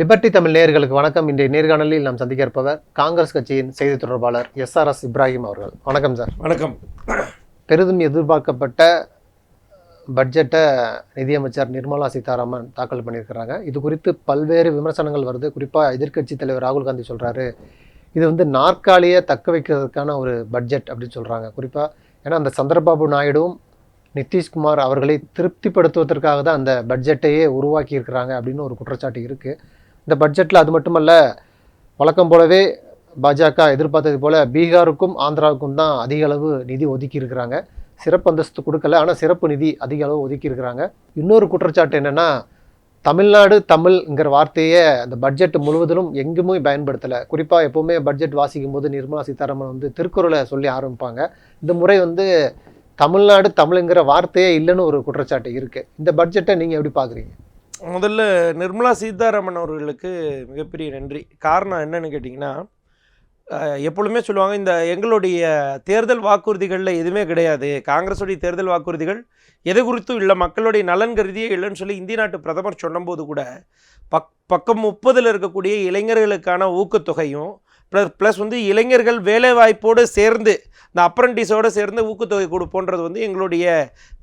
Liberty Tamil நேயர்களுக்கு வணக்கம். இன்றைய நேர்காணலில் நாம் சந்திக்க இருப்பவர் காங்கிரஸ் கட்சியின் செய்தி தொடர்பாளர் எஸ்ஆர்எஸ் இப்ராஹிம் அவர்கள். வணக்கம் சார். வணக்கம். பெரிதும் எதிர்பார்க்கப்பட்ட பட்ஜெட்டை நிதியமைச்சர் நிர்மலா சீதாராமன் தாக்கல் பண்ணியிருக்கிறாங்க. இது குறித்து பல்வேறு விமர்சனங்கள் வருது. குறிப்பாக எதிர்க்கட்சி தலைவர் ராகுல் காந்தி சொல்கிறாரு இது வந்து நாற்காலியை தக்க வைக்கிறதுக்கான ஒரு பட்ஜெட் அப்படின்னு சொல்கிறாங்க குறிப்பாக ஏன்னா அந்த சந்திரபாபு நாயுடுவும் நிதிஷ்குமார் அவர்களை திருப்திப்படுத்துவதற்காக தான் அந்த பட்ஜெட்டையே உருவாக்கி இருக்கிறாங்க அப்படின்னு ஒரு குற்றச்சாட்டு இருக்குது இந்த பட்ஜெட்டில் அது மட்டுமல்ல வழக்கம் போலவே பாஜக எதிர்பார்த்தது போல் பீகாருக்கும் ஆந்திராவுக்கும் தான் அதிக அளவு நிதி ஒதுக்கி இருக்கிறாங்க. சிறப்பு அந்தஸ்து கொடுக்கல ஆனால் சிறப்பு நிதி அதிக அளவு ஒதுக்கி இருக்கிறாங்க. இன்னொரு குற்றச்சாட்டு என்னென்னா தமிழ்நாடு தமிழ்ங்கிற வார்த்தையை அந்த பட்ஜெட் முழுவதிலும் எங்குமே பயன்படுத்தலை. குறிப்பாக எப்போவுமே பட்ஜெட் வாசிக்கும் போது நிர்மலா சீதாராமன் வந்து திருக்குறளை சொல்லி ஆரம்பிப்பாங்க. இந்த முறை வந்து தமிழ்நாடு தமிழுங்கிற வார்த்தையே இல்லைன்னு ஒரு குற்றச்சாட்டு இருக்குது இந்த பட்ஜெட்டை நீங்கள் எப்படி பார்க்குறீங்க முதல்ல நிர்மலா சீதாராமன் அவர்களுக்கு மிகப்பெரிய நன்றி. காரணம் என்னன்னு கேட்டிங்கன்னா எப்பொழுதுமே சொல்லுவாங்க இந்த எங்களுடைய தேர்தல் வாக்குறுதிகளில் எதுவுமே கிடையாது. காங்கிரஸுடைய தேர்தல் வாக்குறுதிகள் எது குறித்தும் இல்லை மக்களுடைய நலன் கருதியே இல்லைன்னு சொல்லி இந்திய நாட்டு பிரதமர் சொன்னபோது கூட பக் பக்கம் முப்பதில் இருக்கக்கூடிய இளைஞர்களுக்கான ஊக்கத்தொகையும் ப்ளஸ் ப்ளஸ் வந்து இளைஞர்கள் வேலைவாய்ப்போடு சேர்ந்து இந்த அப்ரண்டிஸோடு சேர்ந்து ஊக்கத்தொகை கொடுப்போன்றது வந்து எங்களுடைய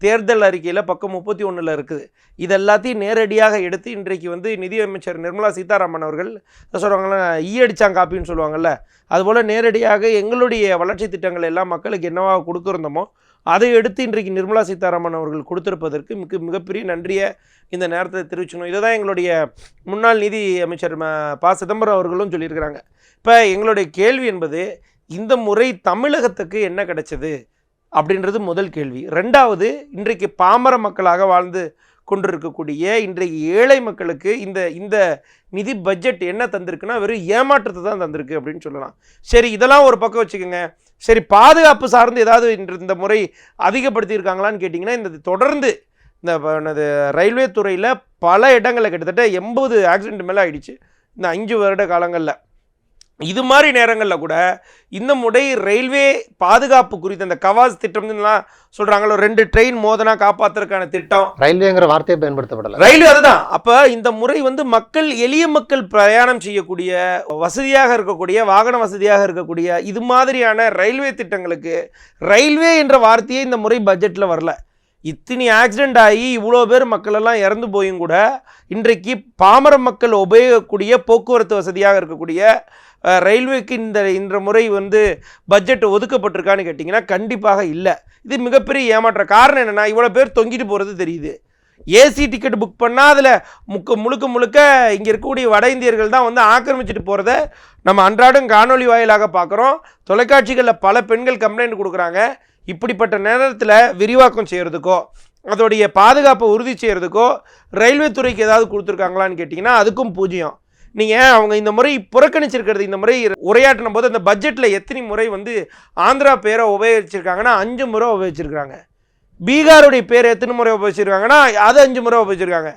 தேர்தல் அறிக்கையில் பக்கம் முப்பத்தி ஒன்றில் இருக்குது. இது எல்லாத்தையும் நேரடியாக எடுத்து இன்றைக்கு வந்து நிதியமைச்சர் நிர்மலா சீதாராமன் அவர்கள் என்ன சொல்கிறாங்களா ஈ அடிச்சாங்க காப்பின்னு சொல்லுவாங்கள்ல அதுபோல் நேரடியாக எங்களுடைய வளர்ச்சி திட்டங்கள் எல்லாம் மக்களுக்கு என்னவாக கொடுக்குறோமோ அதை எடுத்து இன்றைக்கு நிர்மலா சீதாராமன் அவர்கள் கொடுத்திருப்பதற்கு மிக மிகப்பெரிய நன்றியை இந்த நேரத்தை தெரிவிச்சணும் இதை தான் எங்களுடைய முன்னாள் நிதி அமைச்சர் ப சிதம்பரம் அவர்களும் சொல்லியிருக்கிறாங்க. இப்போ எங்களுடைய கேள்வி என்பது இந்த முறை தமிழகத்துக்கு என்ன கிடைச்சது? அப்படின்றது முதல் கேள்வி. ரெண்டாவது இன்றைக்கு பாமர மக்களாக வாழ்ந்து கொண்டிருக்கக்கூடிய இன்றைக்கு ஏழை மக்களுக்கு இந்த இந்த நிதி பட்ஜெட் என்ன தந்திருக்குன்னா வெறும் ஏமாற்றத்தை தான் தந்திருக்கு அப்படின்னு சொல்லலாம். சரி இதெல்லாம் ஒரு பக்கம் வச்சுக்கோங்க. சரி பாதுகாப்பு சார்ந்து ஏதாவது இன்று இந்த முறை அதிகப்படுத்தியிருக்காங்களான்னு கேட்டிங்கன்னா இந்த தொடர்ந்து இந்த என்னது ரயில்வே துறையில் பல இடங்களில் கிட்டத்தட்ட எண்பது ஆக்சிடென்ட் மேலே ஆகிடுச்சு இந்த அஞ்சு வருட காலங்களில். இது மாதிரி நேரங்களில் கூட இந்த முறை ரயில்வே பாதுகாப்பு குறித்த அந்த கவாஸ் திட்டம்லாம் சொல்கிறாங்களோ ரெண்டு ட்ரெயின் மோதனா காப்பாற்றுறதுக்கான திட்டம். ரயில்வேங்கிற வார்த்தையை பயன்படுத்தப்படலை. ரயில்வே அதுதான். அப்போ இந்த முறை வந்து மக்கள் எளிய மக்கள் பிரயாணம் செய்யக்கூடிய வசதியாக இருக்கக்கூடிய வாகன வசதியாக இருக்கக்கூடிய இது மாதிரியான ரயில்வே திட்டங்களுக்கு ரயில்வே என்ற வார்த்தையே இந்த முறை பட்ஜெட்டில் வரல. இத்தனை ஆக்சிடென்ட் ஆகி இவ்வளோ பேர் மக்கள் எல்லாம் இறந்து போயும் கூட இன்றைக்கு பாமர மக்கள் உபயோகக்கூடிய போக்குவரத்து வசதியாக இருக்கக்கூடிய ரயில்வேக்கு இந்த இந்த முறை வந்து பட்ஜெட் ஒதுக்கப்பட்டிருக்கான்னு கேட்டிங்கன்னா கண்டிப்பாக இல்லை. இது மிகப்பெரிய ஏமாற்ற காரணம் என்னென்னா இவ்வளோ பேர் தொங்கிட்டு போகிறது தெரியுது. ஏசி டிக்கெட் புக் பண்ணால் அதில் முக்க முழுக்க முழுக்க இங்கே இருக்கக்கூடிய வட இந்தியர்கள் தான் வந்து ஆக்கிரமிச்சிட்டு போகிறத நம்ம அன்றாடம் காணொளி வாயிலாக பார்க்குறோம். தொலைக்காட்சிகளில் பல பெண்கள் கம்ப்ளைண்ட் கொடுக்குறாங்க. இப்படிப்பட்ட நேரத்தில் விரிவாக்கம் செய்கிறதுக்கோ அதோடைய பாதுகாப்பை உறுதி செய்கிறதுக்கோ ரயில்வே துறைக்கு ஏதாவது கொடுத்துருக்காங்களான்னு கேட்டிங்கன்னா அதுக்கும் பூஜ்ஜியம். நீங்கள் அவங்க இந்த முறை புறக்கணிச்சிருக்கிறது இந்த முறை உரையாற்றின போது அந்த பட்ஜெட்டில் எத்தனை முறை வந்து ஆந்திரா பேரை உபயோகிச்சிருக்காங்கன்னா அஞ்சு முறை உபயோகிச்சிருக்காங்க பீகாருடைய பேர் எத்தனை முறை உபயோகிச்சிருக்காங்கன்னா அது அஞ்சு முறை உபயோகிச்சிருக்காங்க.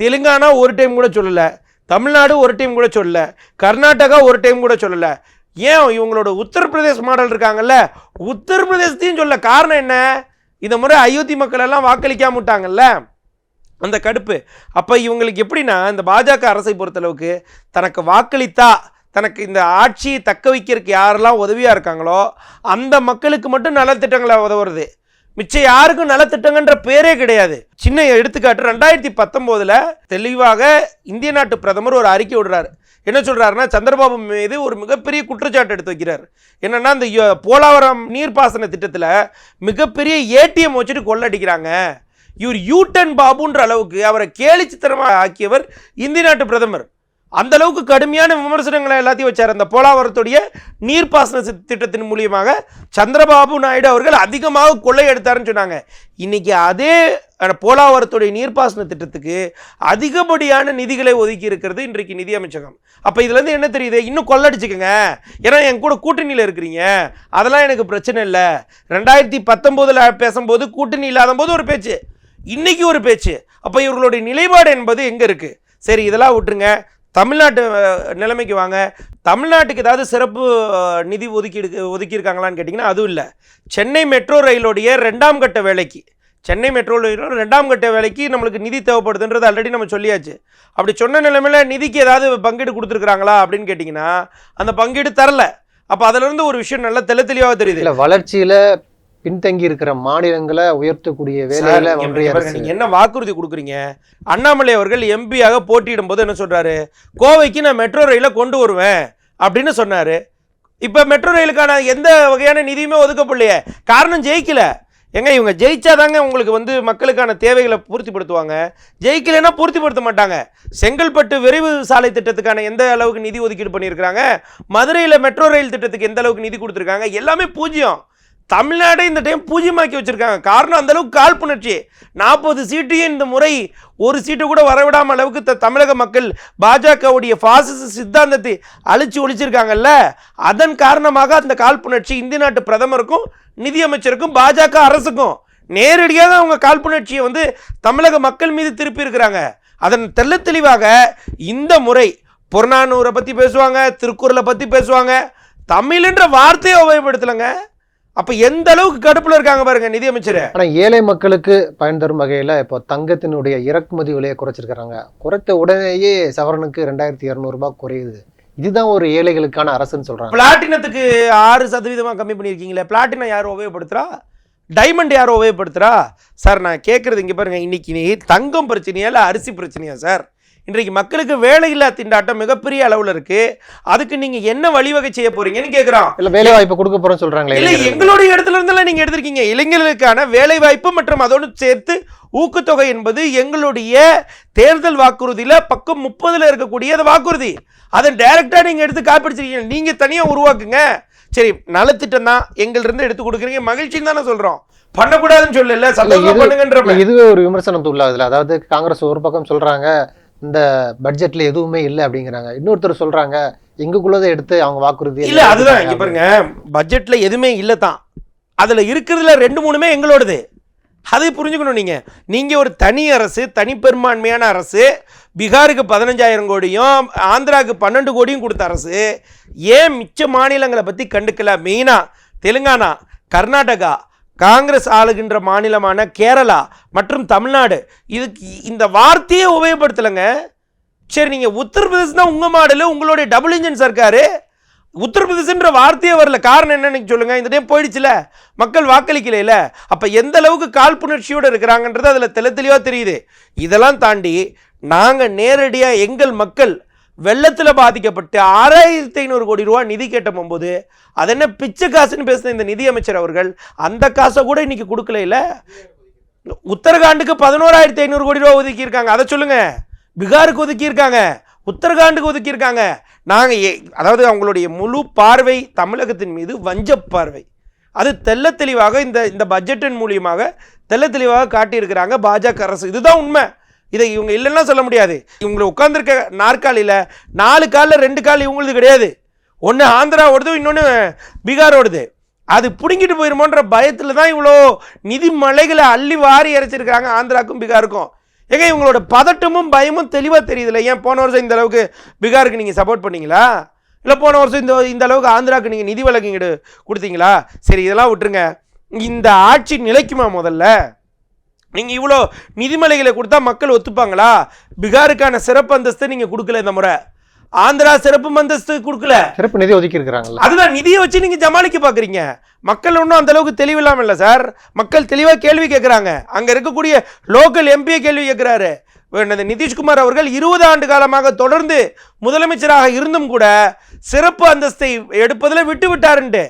தெலுங்கானா ஒரு டைம் கூட சொல்லலை. தமிழ்நாடு ஒரு டைம் கூட சொல்லலை. கர்நாடகா ஒரு டைம் கூட சொல்லலை. ஏன் இவங்களோட உத்தரப்பிரதேஷ் மாடல் இருக்காங்கல்ல? உத்தரப்பிரதேசத்தையும் சொல்ல காரணம் என்ன? இந்த முறை அயோத்தி மக்கள் எல்லாம் வாக்களிக்காம விட்டாங்கல்ல? அந்த கடுப்பு. அப்போ இவங்களுக்கு எப்படின்னா இந்த பாஜக அரசை பொறுத்தளவுக்கு தனக்கு வாக்களித்தா தனக்கு இந்த ஆட்சியை தக்க வைக்கிறதுக்கு யாரெல்லாம் உதவியாக இருக்காங்களோ அந்த மக்களுக்கு மட்டும் நலத்திட்டங்களை உதவுறது. மிச்சம் யாருக்கும் நலத்திட்டங்கன்ற பேரே கிடையாது. சின்ன எடுத்துக்காட்டு ரெண்டாயிரத்தி பத்தொம்போதில் தெளிவாக இந்திய நாட்டு பிரதமர் ஒரு அறிக்கை விடுறாரு. என்ன சொல்கிறாருன்னா சந்திரபாபு மீது ஒரு மிகப்பெரிய குற்றச்சாட்டு எடுத்து வைக்கிறார். என்னன்னா இந்த போலாவரம் நீர்ப்பாசன திட்டத்தில் மிகப்பெரிய ஏடிஎம் வச்சுட்டு கொள்ளடிக்கிறாங்க. இவர் யூட்டன் பாபுன்ற அளவுக்கு அவரை கேலிச்சித்திரமாக ஆக்கியவர் இந்திய நாட்டு பிரதமர். அந்த அளவுக்கு கடுமையான விமர்சனங்களை எல்லாத்தையும் வச்சார். அந்த போலாவரத்துடைய நீர்ப்பாசன திட்டத்தின் மூலியமாக சந்திரபாபு நாயுடு அவர்கள் அதிகமாக கொள்ளையெடுத்தாருன்னு சொன்னாங்க. இன்னைக்கு அதே அந்த போலாவரத்துடைய நீர்ப்பாசன திட்டத்துக்கு அதிகப்படியான நிதிகளை ஒதுக்கி இருக்கிறது இன்றைக்கு நிதி அமைச்சகம். அப்போ இதுலேருந்து என்ன தெரியுது? இன்னும் கொள்ளடிச்சுக்கோங்க. ஏன்னா என் கூட கூட்டணியில் இருக்கிறீங்க. அதெல்லாம் எனக்கு பிரச்சனை இல்லை. ரெண்டாயிரத்தி பத்தொம்போதில் பேசும்போது கூட்டணி இல்லாத போது ஒரு பேச்சு. இன்னைக்கு ஒரு பேச்சு. அப்போ இவர்களுடைய நிலைப்பாடு என்பது எங்கே இருக்குது சரி இதெல்லாம் விட்டுருங்க. தமிழ்நாட்டு நிலைமைக்கு வாங்க. தமிழ்நாட்டுக்கு ஏதாவது சிறப்பு நிதி ஒதுக்கிடு ஒதுக்கியிருக்காங்களான்னு கேட்டிங்கன்னா அதுவும் இல்லை. சென்னை மெட்ரோ ரயிலுடைய ரெண்டாம் கட்ட வேலைக்கு சென்னை மெட்ரோ ரயிலோட ரெண்டாம் கட்ட வேலைக்கு நம்மளுக்கு நிதி தேவைப்படுதுன்றது ஆல்ரெடி நம்ம சொல்லியாச்சு. அப்படி சொன்ன நிலைமையில நிதிக்கு ஏதாவது பங்கீடு கொடுத்துருக்குறாங்களா அப்படின்னு கேட்டிங்கன்னா அந்த பங்கீடு தரல. அப்போ அதுலேருந்து ஒரு விஷயம் நல்லா தெளி தெளிவாக தெரியுது. இல்லை வளர்ச்சியில் பின்தங்கி இருக்கிற மாநிலங்களை உயர்த்தக்கூடிய வேலையில ஒன்றிய நீங்க என்ன வாக்குறுதி கொடுக்குறீங்க? அண்ணாமலை அவர்கள் எம்பியாக போட்டியிடும் போது என்ன சொல்றாரு? கோவைக்கு நான் மெட்ரோ ரயிலை கொண்டு வருவேன் அப்படின்னு சொன்னாரு. இப்ப மெட்ரோ ரயிலுக்கான எந்த வகையான நிதியுமே ஒதுக்கப்படலையே. காரணம் ஜெயிக்கல. எங்க இவங்க ஜெயிச்சாதாங்க உங்களுக்கு வந்து மக்களுக்கான தேவைகளை பூர்த்திப்படுத்துவாங்க. ஜெயிக்கலைன்னா பூர்த்திப்படுத்த மாட்டாங்க. செங்கல்பட்டு விரைவு சாலை திட்டத்துக்கான எந்த அளவுக்கு நிதி ஒதுக்கீடு பண்ணியிருக்கிறாங்க? மதுரையில் மெட்ரோ ரயில் திட்டத்துக்கு எந்த அளவுக்கு நிதி கொடுத்துருக்காங்க? எல்லாமே பூஜ்ஜியம். தமிழ்நாடை இந்த டைம் பூஜ்யமாக்கி வச்சுருக்காங்க. காரணம் அந்த அளவுக்கு காழ்ப்புணர்ச்சி. நாற்பது சீட்டையும் இந்த முறை ஒரு சீட்டு கூட வரவிடாம அளவுக்கு த- தமிழக மக்கள் பாஜகவுடைய பாசிச சித்தாந்தத்தை அழிச்சு ஒழிச்சிருக்காங்கல்ல? அதன் காரணமாக அந்த காழ்ப்புணர்ச்சி இந்திய நாட்டு பிரதமருக்கும் நிதியமைச்சருக்கும் பாஜக அரசுக்கும் நேரடியாக அவங்க காழ்ப்புணர்ச்சியை வந்து தமிழக மக்கள் மீது திருப்பி இருக்கிறாங்க. அதன் தெல்ல தெளிவாக இந்த முறை புறநானூரை பற்றி பேசுவாங்க திருக்குறளை பற்றி பேசுவாங்க. தமிழ்ன்ற வார்த்தையை உபயோகப்படுத்தலைங்க அப்போ எந்த அளவுக்கு கடுப்பில் இருக்காங்க பாருங்க நிதியமைச்சர். ஆனா ஏழை மக்களுக்கு பயன் தரும் வகையில இப்போ தங்கத்தினுடைய இறக்குமதி விலையை குறைச்சிருக்கிறாங்க. குறைத்த உடனேயே சவரனுக்கு ரெண்டாயிரத்தி இரநூறுபா குறையுது. இதுதான் ஒரு ஏழைகளுக்கான அரசுன்னு சொல்றாங்க. பிளாட்டினத்துக்கு ஆறு சதவீதமாக கம்மி பண்ணியிருக்கீங்களே. பிளாட்டினம் யார் உபயோகப்படுத்துறா? டைமண்ட் யார் உபயோகப்படுத்துறா? சார் நான் கேட்குறது இங்கே பாருங்க இன்னைக்கு நீ தங்கம் பிரச்சனையா இல்லை அரிசி பிரச்சனையா சார்? இன்றைக்கு மக்களுக்கு வேலையில்லா திண்டாட்டம் மிகப்பெரிய அளவில் இருக்கு. அதுக்கு நீங்க என்ன வழிவகை செய்ய போறீங்கன்னு கேட்குறோம் இல்ல வேலை வாய்ப்பு கொடுக்க போறோம்னு சொல்றாங்களே இல்ல. எங்களுடைய இடத்துல இருந்தெல்லாம் நீங்க எடுத்திருக்கீங்க. இளைஞர்களுக்கான வேலை வாய்ப்பு மற்றும் அதோடு சேர்த்து ஊக்கத்தொகை என்பது எங்களுடைய தேர்தல் வாக்குறுதியில பக்கம் முப்பதுல இருக்கக்கூடிய அந்த வாக்குறுதி. அதை டைரக்டா நீங்க எடுத்து காப்பிடிச்சிருக்கீங்க. நீங்க தனியா உருவாக்குங்க. சரி நலத்திட்டம் தான் எங்கள்ட்ட இருந்து எடுத்து கொடுக்குறீங்க. மகிழ்ச்சின்னு தானே சொல்றோம். பண்ணக்கூடாதுன்னு சொல்லல. சந்தோஷமா இது- பண்ணுங்கன்ற இதுவே ஒரு விமர்சனம் உள்ளாதுல அதாவது காங்கிரஸ் ஒரு பக்கம் சொல்றாங்க இந்த பட்ஜெட்ல எதுவுமே இல்லை அப்படிங்கிறாங்க. இன்னொருத்தர் சொல்றாங்க எங்களுக்குள்ளதை எடுத்து அவங்க வாக்குறுதி இல்ல அதுதான் இங்க பாருங்க. பட்ஜெட்ல எதுவுமே இல்ல தான். அதுல இருக்கிறதுல ரெண்டு மூணுமே எங்களோடது. அதை புரிஞ்சுக்கணும் நீங்க. நீங்க ஒரு தனி அரசு தனிப்பெரும்பான்மையான அரசு பீகாருக்கு பதினஞ்சாயிரம் கோடியும் ஆந்திராவுக்கு பன்னெண்டு கோடியும் கொடுத்த அரசு ஏன் மிச்ச மாநிலங்களை பத்தி கண்டுக்கல? மெயினா தெலுங்கானா கர்நாடகா காங்கிரஸ் ஆளுகின்ற மாநிலமான கேரளா மற்றும் தமிழ்நாடு. இதுக்கு இந்த வார்த்தையே உபயோகப்படுத்தலைங்க. சரி நீங்கள் உத்தரப்பிரதேசம் தான் உங்கள் மாடலு உங்களுடைய டபுள் இன்ஜின் சர்க்காரு உத்தரப்பிரதேசன்ற வார்த்தையே வரல. காரணம் என்னன்னு சொல்லுங்க. இந்த டைம் போயிடுச்சுல. மக்கள் வாக்களிக்கலையில. அப்போ எந்த அளவுக்கு காழ்ப்புணர்ச்சியோடு இருக்கிறாங்கன்றது அதில் தெளி தெரியுது. இதெல்லாம் தாண்டி நாங்கள் நேரடியாக எங்கள் மக்கள் வெள்ளத்தில் பாதிக்கப்பட்டு ஆறாயிரத்தி ஐநூறு கோடி ரூபா நிதி கேட்ட போகும்போது அது என்ன பிச்சை காசுன்னு பேசின இந்த நிதியமைச்சர் அவர்கள் அந்த காசை கூட இன்னைக்கு கொடுக்கல உத்தரகாண்டுக்கு பதினோராயிரத்தி ஐநூறு கோடி ரூபா ஒதுக்கியிருக்காங்க. அதை சொல்லுங்க. பீகாருக்கு ஒதுக்கியிருக்காங்க. உத்தரகாண்டுக்கு ஒதுக்கியிருக்காங்க. நாங்கள் அதாவது அவங்களுடைய முழு பார்வை தமிழகத்தின் மீது வஞ்ச பார்வை. அது தெல்ல தெளிவாக இந்த இந்த பட்ஜெட்டின் மூலியமாக தெல்ல தெளிவாக காட்டியிருக்கிறாங்க பாஜக அரசு. இதுதான் உண்மை. இதை இவங்க இல்லைன்னா சொல்ல முடியாது. இவங்களை உட்காந்துருக்க நாற்காலியில் நாலு காலில் ரெண்டு கால் இவங்களுது கிடையாது. ஒன்று ஆந்திரா ஓடுது இன்னொன்று பீகார் ஓடுது. அது பிடுங்கிட்டு போயிருமோன்ற பயத்தில் தான் இவ்வளோ நிதி மலைகளை அள்ளி வாரி இறைச்சிருக்காங்க ஆந்திராக்கும் பீகாருக்கும். ஏங்க இவங்களோட பதட்டமும் பயமும் தெளிவாக தெரியுதுல்ல? ஏன் போன வருஷம் இந்த அளவுக்கு பீகாருக்கு நீங்கள் சப்போர்ட் பண்ணீங்களா? இல்லை போன வருஷம் இந்த இந்த அளவுக்கு ஆந்திராவுக்கு நீங்கள் நிதி வழங்கீடு கொடுத்தீங்களா? சரி இதெல்லாம் விட்டுருங்க. இந்த ஆட்சி நிலைக்குமா முதல்ல? நீங்கள் இவ்வளோ நிதிமலைகளை கொடுத்தா மக்கள் ஒத்துப்பாங்களா? பீகாருக்கான சிறப்பு அந்தஸ்து நீங்கள் கொடுக்கல இந்த முறை. ஆந்திரா சிறப்பு அந்தஸ்து கொடுக்கல. சிறப்பு நிதி ஒதுக்கி இருக்கிறாங்கல்ல அதுதான் நிதியை வச்சு நீங்க ஜமாளிக்க பாக்குறீங்க. மக்கள் ஒன்றும் அந்த அளவுக்கு தெளிவில்லாம இல்லை சார். மக்கள் தெளிவா கேள்வி கேட்குறாங்க அங்க இருக்கக்கூடிய லோக்கல் எம்பியை கேள்வி கேட்குறாரு நிதிஷ்குமார் அவர்கள் இருபது ஆண்டு காலமாக தொடர்ந்து முதலமைச்சராக இருந்தும் கூட சிறப்பு அந்தஸ்தை எடுப்பதில் விட்டு விட்டாருன்ட்டு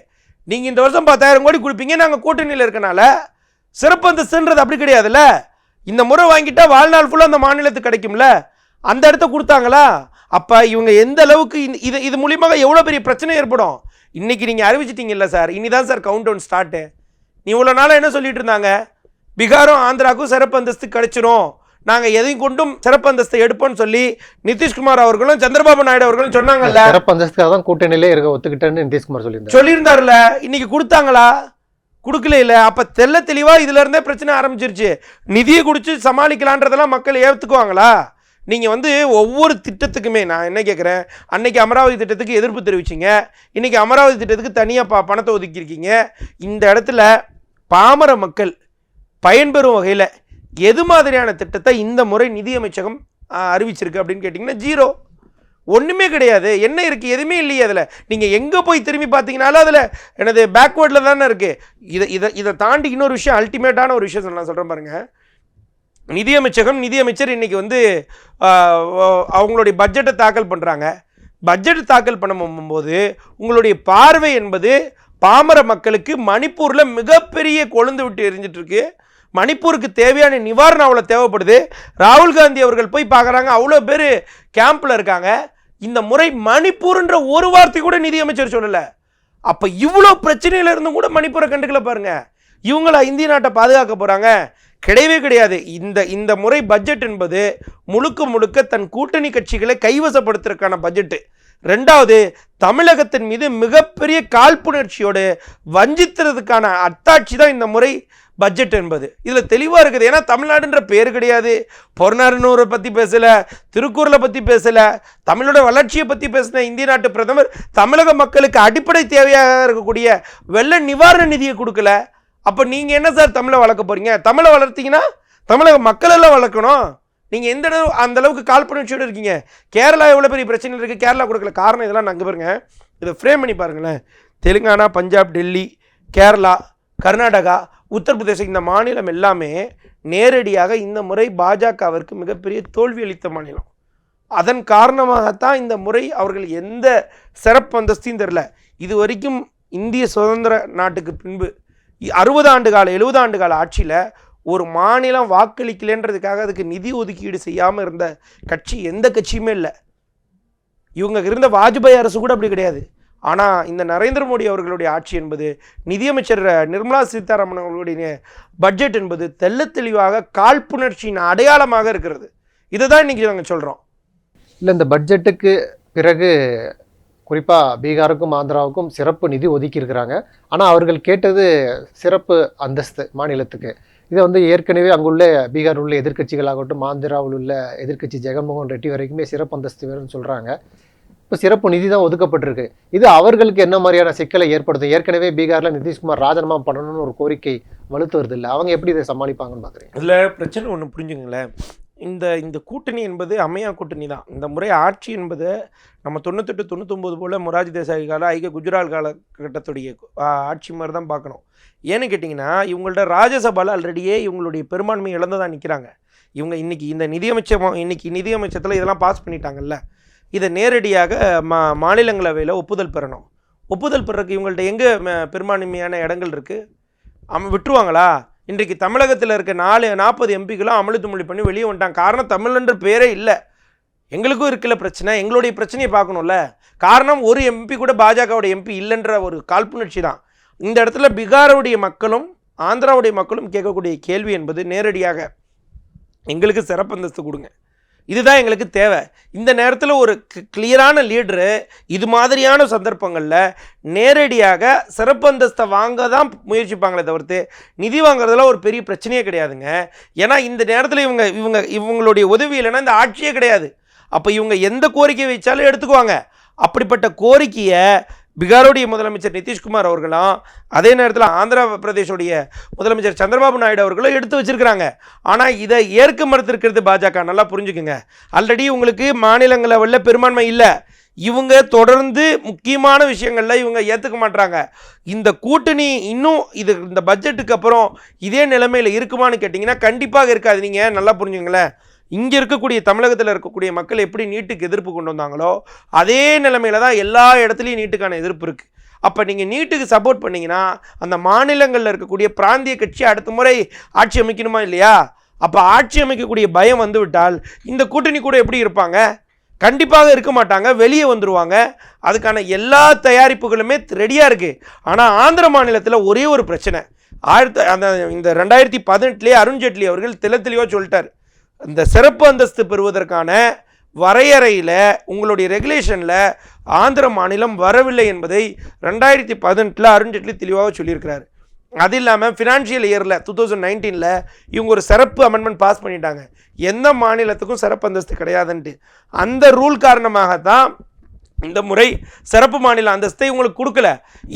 நீங்க இந்த வருஷம் பத்தாயிரம் கோடி கொடுப்பீங்க நாங்க கூட்டணியில் இருக்கனால சிறப்பு அந்தஸ்துன்றது அப்படி கிடையாதுல்ல? இந்த முறை வாங்கிட்டா வாழ்நாள் ஃபுல்லாக அந்த மாநிலத்துக்கு கிடைக்கும்ல? அந்த இடத்த கொடுத்தாங்களா? அப்போ இவங்க எந்த அளவுக்கு இது இது மூலியமாக எவ்வளோ பெரிய பிரச்சனை ஏற்படும்? இன்னைக்கு நீங்கள் அறிவிச்சிட்டீங்கல்ல சார். இனிதான் சார் கவுண்ட் டவுன் ஸ்டார்ட்டு நீ இவ்வளோ நாளாக என்ன சொல்லிட்டு இருந்தாங்க? பீகாரும் ஆந்திராவுக்கும் சிறப்பு அந்தஸ்து கிடைச்சிரும். நாங்கள் எதையும் கொண்டும் சிறப்பு அந்தஸ்தை எடுப்போம்னு சொல்லி நிதிஷ்குமார் அவர்களும் சந்திரபாபு நாயுடு அவர்களும் சொன்னாங்கல்ல. சிறப்பு அந்தஸ்துக்காக தான் கூட்டணியிலே இருக்க ஒத்துக்கிட்டேன்னு நிதிஷ்குமார் சொல்லியிருந்தார். சொல்லியிருந்தாருல இன்னைக்கு கொடுத்தாங்களா? கொடுக்கல இல்லை அப்போ தெல்ல தெளிவாக இதுல இருந்தே பிரச்சனை ஆரம்பிச்சிருச்சு. நிதியை குடிச்சு சமாளிக்கலான்றதெல்லாம் மக்கள் ஏற்றுக்குவாங்களா நீங்கள் வந்து ஒவ்வொரு திட்டத்துக்குமே நான் என்ன கேட்குறேன் அன்னைக்கு அமராவதி திட்டத்துக்கு எதிர்ப்பு தெரிவிச்சீங்க. இன்னைக்கு அமராவதி திட்டத்துக்கு தனியாக ப பணத்தை ஒதுக்கியிருக்கீங்க. இந்த இடத்துல பாமர மக்கள் பயன்பெறும் வகையில் எது மாதிரியான திட்டத்தை இந்த முறை நிதியமைச்சகம் அறிவிச்சிருக்கு அப்படின்னு கேட்டிங்கன்னா ஜீரோ. ஒன்றுமே கிடையாது. என்ன இருக்குது எதுவுமே இல்லையே அதில். நீங்கள் எங்கே போய் திரும்பி பார்த்தீங்கனாலும் அதில் எனது பேக்வேர்டில் தானே இருக்குது இதை இதை இதை தாண்டி இன்னொரு விஷயம் அல்டிமேட்டான ஒரு விஷயம் நான் சொல்கிறேன் பாருங்கள் நிதியமைச்சகம் நிதியமைச்சர் இன்றைக்கி வந்து அவங்களுடைய பட்ஜெட்டை தாக்கல் பண்ணுறாங்க பட்ஜெட் தாக்கல் பண்ணும்போது உங்களுடைய பார்வை என்பது பாமர மக்களுக்கு மணிப்பூரில் மிகப்பெரிய கொழுந்து விட்டு எரிஞ்சிட்ருக்கு மணிப்பூருக்கு தேவையான நிவாரணம் அவ்வளோ தேவைப்படுது. ராகுல் காந்தி அவர்கள் போய் பார்க்குறாங்க. அவ்வளோ பேர் கேம்பில் இருக்காங்க. இந்த முறை மணிப்பூர்ன்ற ஒரு வார்த்தை கூட நிதியமைச்சர் சொல்லலை. அப்போ இவ்வளோ பிரச்சனையில் இருந்தும் கூட மணிப்பூரை கண்டுக்கல பாருங்கள் இவங்களா இந்திய நாட்டை பாதுகாக்க போகிறாங்க கிடையவே கிடையாது. இந்த இந்த முறை பட்ஜெட் என்பது முழுக்க முழுக்க தன் கூட்டணி கட்சிகளை கைவசப்படுத்துறதுக்கான பட்ஜெட்டு. ரெண்டாவது தமிழகத்தின் மீது மிகப்பெரிய காழ்ப்புணர்ச்சியோடு வஞ்சித்துறதுக்கான அத்தாட்சி தான் இந்த முறை பட்ஜெட் என்பது. இதில் தெளிவாக இருக்குது. ஏன்னா தமிழ்நாடுன்ற பேர் கிடையாது. பொருளாதாரத்தை பற்றி பேசலை திருக்குறளை பற்றி பேசலை தமிழோட வளர்ச்சியை பற்றி பேசின இந்திய நாட்டு பிரதமர் தமிழக மக்களுக்கு அடிப்படை தேவையாக இருக்கக்கூடிய வெள்ள நிவாரண நிதியை கொடுக்கல. அப்போ நீங்கள் என்ன சார் தமிழை வளர்க்க போகிறீங்க தமிழை வளர்த்தீங்கன்னா தமிழக மக்களெல்லாம் வளர்க்கணும். நீங்கள் எந்த அளவு அந்த அளவுக்கு காழ்ப்புணர்ச்சியோடு இருக்கீங்க? கேரளா எவ்வளோ பெரிய பிரச்சனை இருக்குது கேரளா கொடுக்கல. காரணம் இதெல்லாம் நாங்கள் பாருங்க. இதை ஃப்ரேம் பண்ணி பாருங்களேன். தெலுங்கானா பஞ்சாப் டெல்லி கேரளா கர்நாடகா உத்தரப்பிரதேசம் இந்த மாநிலம் எல்லாமே நேரடியாக இந்த முறை பாஜகவிற்கு மிகப்பெரிய தோல்வி அளித்த மாநிலம். அதன் காரணமாகத்தான் இந்த முறை அவர்கள் எந்த சிறப்பு அந்தஸ்தையும் தெரில. இது வரைக்கும் இந்திய சுதந்திர நாட்டுக்கு பின்பு அறுபது ஆண்டு கால எழுபது ஆண்டு கால ஆட்சியில் ஒரு மாநிலம் வாக்களிக்கலைன்றதுக்காக அதுக்கு நிதி ஒதுக்கீடு செய்யாமல் இருந்த கட்சி எந்த கட்சியுமே இல்லை. இவங்க இருந்த வாஜ்பாய் அரசு கூட அப்படி கிடையாது. ஆனால் இந்த நரேந்திர மோடி அவர்களுடைய ஆட்சி என்பது நிதியமைச்சர் நிர்மலா சீதாராமன் அவர்களுடைய பட்ஜெட் என்பது தெல்ல தெளிவாக காழ்ப்புணர்ச்சியின் அடையாளமாக இருக்கிறது. இதை தான் இன்னைக்கு நாங்கள் சொல்கிறோம் இல்லை இந்த பட்ஜெட்டுக்கு பிறகு குறிப்பாக பீகாருக்கும் ஆந்திராவுக்கும் சிறப்பு நிதி ஒதுக்கியிருக்கிறாங்க. ஆனால் அவர்கள் கேட்டது சிறப்பு அந்தஸ்து மாநிலத்துக்கு. இதை வந்து ஏற்கனவே அங்குள்ள பீகார் உள்ள எதிர்க்கட்சிகளாகட்டும் ஆந்திராவில் உள்ள எதிர்க்கட்சி ஜெகன்மோகன் ரெட்டி வரைக்குமே சிறப்பு அந்தஸ்து வேணும்னு சொல்கிறாங்க இப்போ சிறப்பு நிதி தான் ஒதுக்கப்பட்டிருக்கு. இது அவர்களுக்கு என்ன மாதிரியான சிக்கலை ஏற்படுத்தும்? ஏற்கனவே பீகாரில் நிதிஷ்குமார் ராஜினாமா பண்ணணும்னு ஒரு கோரிக்கை வலுத்து வருது இல்லை அவங்க எப்படி இதை சமாளிப்பாங்கன்னு பார்க்குறேன் இதில் பிரச்சனை ஒன்று புரிஞ்சுங்களேன் இந்த இந்த கூட்டணி என்பது அமையா கூட்டணி தான். இந்த முறை ஆட்சி என்பது நம்ம தொண்ணூத்தெட்டு தொண்ணூத்தொம்பது போல் மொராஜி தேசாய் கால ஐக்கிய குஜரால் காலகட்டத்துடைய ஆட்சி மாதிரி தான் பார்க்கணும் ஏன்னு கேட்டிங்கன்னா இவங்கள்ட்ட ராஜ்யசபாவில் ஆல்ரெடியே இவங்களுடைய பெரும்பான்மை தான் நிற்கிறாங்க இவங்க இன்றைக்கி இந்த நிதியமைச்சம் இன்றைக்கி நிதியமைச்சத்தில் இதெல்லாம் பாஸ் பண்ணிட்டாங்கல்ல. இதை நேரடியாக மா மாநிலங்களவையில் ஒப்புதல் பெறணும். ஒப்புதல் பெறக்கு இவங்கள்ட்ட எங்கே பெரும்பான்மையான இடங்கள் இருக்குது அம் விட்டுருவாங்களா? இன்றைக்கு தமிழகத்தில் இருக்க நாலு நாற்பது எம்பிகளும் அமளி துமளி பண்ணி வெளியே வந்துட்டாங்க. காரணம் தமிழ்ன்ற பேரே இல்லை. எங்களுக்கும் இருக்கல பிரச்சனை. எங்களுடைய பிரச்சனையை பார்க்கணும்ல. காரணம் ஒரு எம்பி கூட பாஜகவோட எம்பி இல்லைன்ற ஒரு காழ்ப்புணர்ச்சி தான். இந்த இடத்துல பீகாருடைய மக்களும் ஆந்திராவுடைய மக்களும் கேட்கக்கூடிய கேள்வி என்பது நேரடியாக எங்களுக்கு சிறப்பு அந்தஸ்து கொடுங்க. இதுதான் எங்களுக்கு தேவை. இந்த நேரத்தில் ஒரு கிளியரான லீடரு இது மாதிரியான சந்தர்ப்பங்களில் நேரடியாக சிறப்பு அந்தஸ்தை வாங்க தான் முயற்சிப்பாங்களே தவிர்த்து நிதி வாங்குறதுல ஒரு பெரிய பிரச்சனையே கிடையாதுங்க. ஏன்னா இந்த நேரத்தில் இவங்க இவங்க இவங்களுடைய உதவி இல்லைன்னா இந்த ஆட்சியே கிடையாது. அப்போ இவங்க எந்த கோரிக்கை வச்சாலும் எடுத்துக்குவாங்க. அப்படிப்பட்ட கோரிக்கையை பீகாருடைய முதலமைச்சர் நிதிஷ்குமார் அவர்களும் அதே நேரத்தில் ஆந்திர பிரதேஷுடைய முதலமைச்சர் சந்திரபாபு நாயுடு அவர்களும் எடுத்து வச்சிருக்கிறாங்க. ஆனால் இதை ஏற்க மறுத்திருக்கிறது பாஜக. நல்லா புரிஞ்சுக்குங்க. ஆல்ரெடி உங்களுக்கு மாநிலங்களவையில் பெரும்பான்மை இல்லை. இவங்க தொடர்ந்து முக்கியமான விஷயங்களில் இவங்க ஏற்றுக்க மாட்டாங்க இந்த கூட்டணி இன்னும் இது இந்த பட்ஜெட்டுக்கு அப்புறம் இதே நிலைமையில் இருக்குமான்னு கேட்டிங்கன்னா கண்டிப்பாக இருக்காது. நீங்கள் நல்லா புரிஞ்சுங்களேன் இங்கே இருக்கக்கூடிய தமிழகத்தில் இருக்கக்கூடிய மக்கள் எப்படி நீட்டுக்கு எதிர்ப்பு கொண்டு வந்தாங்களோ அதே நிலைமையில தான் எல்லா இடத்துலையும் நீட்டுக்கான எதிர்ப்பு இருக்குது அப்போ நீங்கள் நீட்டுக்கு சப்போர்ட் பண்ணீங்கன்னா அந்த மாநிலங்களில் இருக்கக்கூடிய பிராந்திய கட்சி அடுத்த முறை ஆட்சி அமைக்கணுமா இல்லையா? அப்போ ஆட்சி அமைக்கக்கூடிய பயம் வந்து விட்டால் இந்த கூட்டணி கூட எப்படி இருப்பாங்க? கண்டிப்பாக இருக்க மாட்டாங்க வெளியே வந்துடுவாங்க அதுக்கான எல்லா தயாரிப்புகளுமே ரெடியாக இருக்குது ஆனால் ஆந்திர மாநிலத்தில் ஒரே ஒரு பிரச்சனை. ஆயிரத்தி அந்த இந்த ரெண்டாயிரத்தி பதினெட்டுலேயே அருண்ஜேட்லி அவர்கள் தெளி சொல்லிட்டார். இந்த சிறப்பு அந்தஸ்து பெறுவதற்கான வரையறையில் உங்களுடைய ரெகுலேஷனில் ஆந்திர மாநிலம் வரவில்லை என்பதை ரெண்டாயிரத்தி பதினெட்டில் அருண்ஜேட்லி தெளிவாக சொல்லியிருக்கிறார். அது இல்லாமல் ஃபினான்ஷியல் இயரில் டூ தௌசண்ட் நைன்டீனில் இவங்க ஒரு சிறப்பு அமெண்ட்மெண்ட் பாஸ் பண்ணிட்டாங்க. எந்த மாநிலத்துக்கும் சிறப்பு அந்தஸ்து கிடையாதுன்ட்டு. அந்த ரூல் காரணமாக தான் இந்த முறை சிறப்பு மாநில அந்தஸ்தை உங்களுக்கு கொடுக்கல.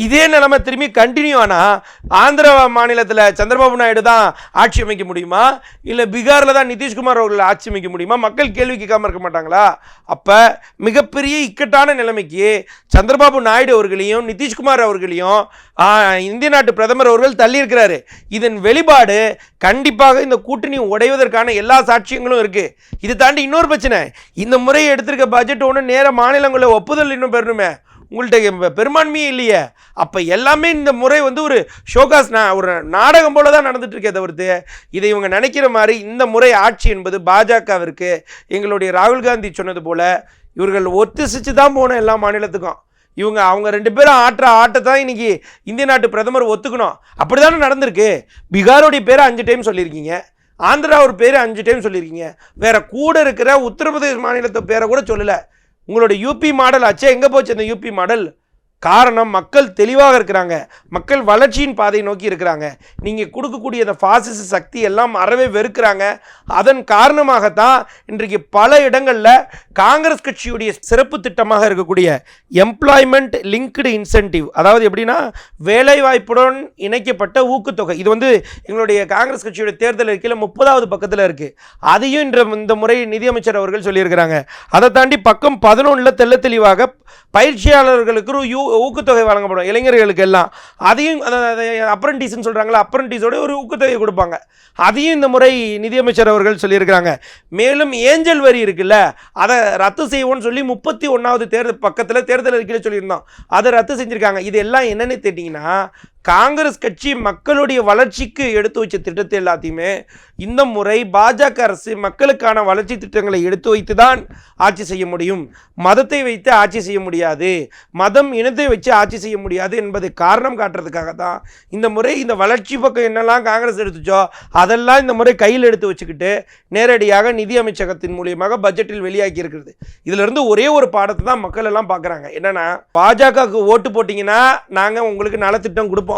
இதே நிலைமை திரும்பி கண்டினியூ ஆனால் ஆந்திர மாநிலத்தில் சந்திரபாபு நாயுடு தான் ஆட்சி அமைக்க முடியுமா? இல்லை பீகாரில் தான் நிதிஷ்குமார் அவர்கள் ஆட்சி அமைக்க முடியுமா? மக்கள் கேள்வி கேட்காமல் இருக்க மாட்டாங்களா? அப்போ மிகப்பெரிய இக்கட்டான நிலைமைக்கு சந்திரபாபு நாயுடு அவர்களையும் நிதிஷ்குமார் அவர்களையும் இந்திய நாட்டு பிரதமர் அவர்கள் தள்ளியிருக்கிறாரு. இதன் வெளிப்பாடு கண்டிப்பாக இந்த கூட்டணி உடைவதற்கான எல்லா சாட்சியங்களும் இருக்குது இது தாண்டி இன்னொரு பிரச்சனை. இந்த முறை எடுத்திருக்க பட்ஜெட் ஒன்று நேர மாநிலங்களில் ஒப்புதல் இன்னும் பெறணுமே. உங்கள்கிட்ட பெரும்பான்மையே இல்லையே. அப்போ எல்லாமே இந்த முறை வந்து ஒரு ஷோகாஸ் நா ஒரு நாடகம் போல தான் நடந்துட்டு தவிர்த்து இதை இவங்க நினைக்கிற மாதிரி இந்த முறை ஆட்சி என்பது பாஜகவிற்கு எங்களுடைய ராகுல் காந்தி சொன்னது போல் இவர்கள் ஒத்துசிச்சு தான் போன எல்லா மாநிலத்துக்கும். இவங்க அவங்க ரெண்டு பேரும் ஆட்டுற ஆட்டை தான் இன்னைக்கு இந்திய நாட்டு பிரதமர் ஒத்துக்கணும். அப்படி தானே நடந்திருக்கு. பீகாரோடைய பேரை அஞ்சு டைம் சொல்லியிருக்கீங்க. ஆந்திரா ஒரு பேர் அஞ்சு டைம் சொல்லியிருக்கீங்க. வேற கூட இருக்கிற உத்தரப்பிரதேஷ் மாநிலத்தை பேரை கூட சொல்லலை. உங்களோட யூபி மாடல் ஆச்சே? எங்கே போச்சு அந்த யூபி மாடல் காரணம் மக்கள் தெளிவாக இருக்கிறாங்க. மக்கள் வளர்ச்சியின் பாதையை நோக்கி இருக்கிறாங்க. நீங்கள் கொடுக்கக்கூடிய அந்த ஃபாசிச சக்தி எல்லாம் அறவே வெறுக்கிறாங்க. அதன் காரணமாகத்தான் இன்றைக்கு பல இடங்களில் காங்கிரஸ் கட்சியுடைய சிறப்பு திட்டமாக இருக்கக்கூடிய எம்ப்ளாய்மெண்ட் லிங்க்டு இன்சென்டிவ் அதாவது எப்படின்னா வேலைவாய்ப்புடன் இணைக்கப்பட்ட ஊக்கத்தொகை. இது வந்து எங்களுடைய காங்கிரஸ் கட்சியுடைய தேர்தல் அறிக்கையில் முப்பதாவது பக்கத்தில் இருக்குது அதையும் இன்று இந்த முறை நிதியமைச்சர் அவர்கள் சொல்லியிருக்கிறாங்க. அதை தாண்டி பக்கம் பதினொன்றில் தெள்ள தெளிவாக பயிற்சியாளர்களுக்கு யூ ஊக்கத்தொகை வழங்கப்படும். இளைஞர்களுக்கு எல்லாம் அதையும் அப்ரண்டிஸ்ன்னு சொல்கிறாங்களா அப்ரண்டிஸோட ஒரு ஊக்கத்தொகை கொடுப்பாங்க. அதையும் இந்த முறை நிதியமைச்சர் அவர்கள் சொல்லியிருக்கிறாங்க. மேலும் ஏஞ்சல் வரி இருக்குல்ல அதை ரத்து செய்வோம்னு சொல்லி முப்பத்தி ஒன்றாவது தேர்தல் பக்கத்தில் தேர்தல் அறிக்கையில் சொல்லியிருந்தோம். அதை ரத்து செஞ்சுருக்காங்க. இது எல்லாம் என்னென்னு கேட்டிங்கன்னா காங்கிரஸ் கட்சி மக்களுடைய வளர்ச்சிக்கு எடுத்து வச்ச திட்டத்தை எல்லாத்தையுமே இந்த முறை பாஜக அரசு மக்களுக்கான வளர்ச்சி திட்டங்களை எடுத்து வைத்து தான் ஆட்சி செய்ய முடியும். மதத்தை வைத்து ஆட்சி செய்ய முடியாது. மதம் இனத்தை வச்சு ஆட்சி செய்ய முடியாது என்பதை காரணம் காட்டுறதுக்காக தான் இந்த முறை இந்த வளர்ச்சி பக்கம் என்னெல்லாம் காங்கிரஸ் எடுத்துச்சோ அதெல்லாம் இந்த முறை கையில் எடுத்து வச்சுக்கிட்டு நேரடியாக நிதி அமைச்சகத்தின் மூலியமாக பட்ஜெட்டில் வெளியாகி இருக்கிறது. இதிலிருந்து ஒரே ஒரு பாடத்தை தான் மக்கள் எல்லாம் பார்க்குறாங்க. என்னன்னா பாஜகவுக்கு ஓட்டு போட்டிங்கன்னா நாங்கள் உங்களுக்கு நலத்திட்டம் கொடுப்போம்.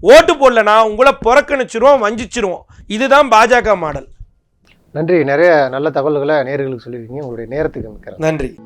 ஓட்டு போடலனா உங்களை புறக்கணிச்சிருவோம் வஞ்சிச்சிருவோம். இதுதான் பாஜக மாடல். நன்றி. நிறைய நல்ல தகவல்களை நேர்களுக்கு சொல்லியிருக்கீங்க. உங்களுடைய நேரத்துக்கு. நன்றி.